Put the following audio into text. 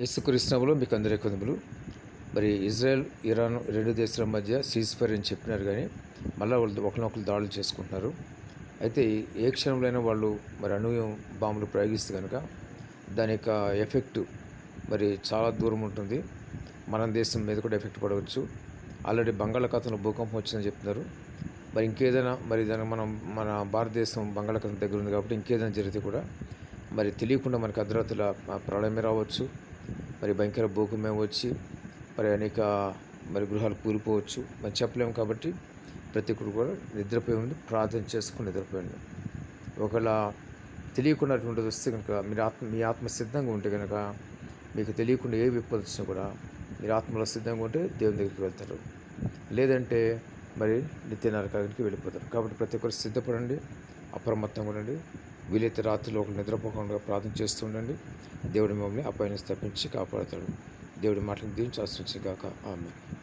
యేసుకృష్ణములు మీకు అందరి కొందములు మరి ఇజ్రాయెల్ ఇరాన్ రెండు దేశాల మధ్య సీజ్ ఫైర్ అని చెప్పినారు కానీ మళ్ళీ వాళ్ళు ఒకరినొకరు దాడులు చేసుకుంటున్నారు. అయితే ఏ క్షణంలో వాళ్ళు మరి అణు బాంబులు ప్రయోగిస్తే కనుక దాని యొక్క ఎఫెక్ట్ మరి చాలా దూరం ఉంటుంది. మన దేశం మీద కూడా ఎఫెక్ట్ పడవచ్చు. ఆల్రెడీ బంగాళాఖాతంలో భూకంపం వచ్చిందని చెప్తున్నారు. మరి ఇంకేదైనా మరి దానికి మనం మన భారతదేశం బంగాళాఖాతం దగ్గర ఉంది కాబట్టి ఇంకేదైనా జరిగితే కూడా మరి తెలియకుండా మనకి అర్ధరాత్రుల ప్రళయమే రావచ్చు. మరి భయంకర భూకంపం వచ్చి మరి అనేక మరి గృహాలు కూలిపోవచ్చు. మరి చెప్పలేము కాబట్టి ప్రతి ఒక్కరు కూడా నిద్రపోయి ఉండి ప్రార్థన చేసుకుని నిద్రపోయింది ఒకవేళ తెలియకుండా అటువంటిది వస్తే కనుక మీరు ఆత్మ మీ ఆత్మ సిద్ధంగా ఉంటే కనుక మీకు తెలియకుండా ఏ విపత్తు వచ్చినా కూడా మీరు ఆత్మలో సిద్ధంగా ఉంటే దేవుని దగ్గరికి వెళ్తారు. లేదంటే మరి నిత్య నరకానికి వెళ్ళిపోతారు. కాబట్టి ప్రతి ఒక్కరు సిద్ధపడండి అప్రమత్తంగా ఉండండి. వీలైతే రాత్రిలో ఒక నిద్రపోకుండా ప్రార్థన చేస్తూ ఉండండి. దేవుడి మమ్మల్ని అపాయం తప్పించి కాపాడుతాడు. దేవుడి మాటలు దీవించి ఆశ్రయించి కాక ఆమె